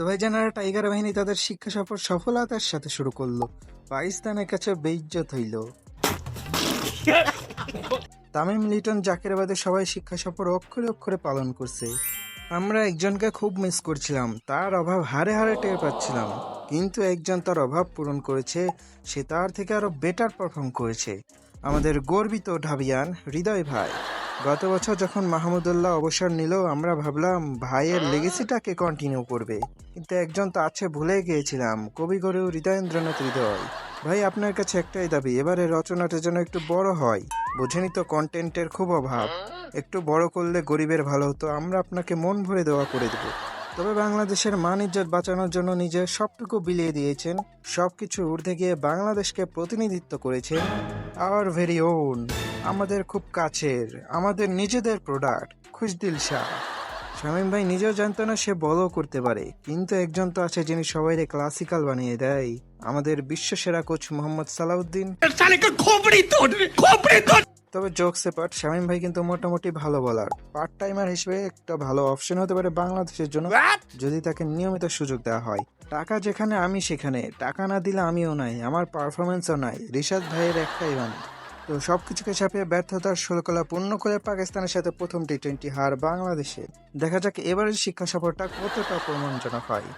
তো ভাই জানারা টাইগার বাহিনী তাদের শিক্ষা সফর সফলতার সাথে শুরু করল। পাকিস্তানের কাছে বেইজ্জত হইল। তামিম লিটন জাকিরাবাদে সবাই শিক্ষা সফর অক্ষরে অক্ষরে পালন করছে। আমরা একজনকে খুব মিস করছিলাম, তার অভাব হারে হারে টের পাচ্ছিলাম। কিন্তু একজন তার অভাব পূরণ করেছে, সে তার থেকে আরও বেটার পারফর্ম করেছে। আমাদের গর্বিত ঢাবিয়ান হৃদয় ভাই। গত বছর যখন মাহমুদুল্লাহ অবসর নিল, আমরা ভাবলাম, ভাইয়ের লেগেসিটাকে কন্টিনিউ করবে? কিন্তু একজন তো আছে ভুলে গিয়েছিলাম কবিগুরু হৃদয়েন্দ্রনাথ হৃদয়। ভাই, আপনার কাছে একটাই দাবি এবারে রচনাটা যেন একটু বড় হয়। বুঝেনি তো কন্টেন্টের খুব অভাব। একটু বড় করলে গরিবের ভালো হতো, আমরা আপনাকে মন ভরে দেওয়া করে দেব। তবে বাংলাদেশের মান ইজ্জত বাঁচানোর জন্য নিজের সবটুকু বিলিয়ে দিয়েছেন। সবকিছু ঊর্ধ্বে গিয়ে বাংলাদেশকে প্রতিনিধিত্ব করেছেন আওয়ার ভেরি ওন আমাদের খুব কাছের আমাদের নিজেদের প্রোডাক্ট খুশদিল শাহ। শামীম ভাই নিজেও জানতো না সে বলও করতে পারে কিন্তু একজন তো আছে যিনি সবাইরে ক্লাসিক্যাল বানিয়ে দেয় আমাদের বিশ্ব সেরা কোচ মোহাম্মদ সালাউদ্দিন। তবে জোকস পার্ট শামীম ভাই কিন্তু মোটামুটি ভালো বলার পার্ট টাইমার হিসেবে একটা ভালো অপশন হতে পারে বাংলাদেশের জন্য যদি তাকে নিয়মিত সুযোগ দেওয়া হয়। টাকা যেখানে আমি সেখানে, টাকা না দিলে আমিও নাই, আমার পারফরমেন্সও নাই, রিশাদ ভাইয়ের একটাই বাণী। তো সব কিছুকে ছাপিয়ে ব্যর্থতার শৃঙ্খলা পূর্ণ করে পাকিস্তানের সাথে প্রথম টি টোয়েন্টি হার বাংলাদেশে। দেখা যাক এবারের শিক্ষা সফরটা কতটা প্রমাণজনক হয়।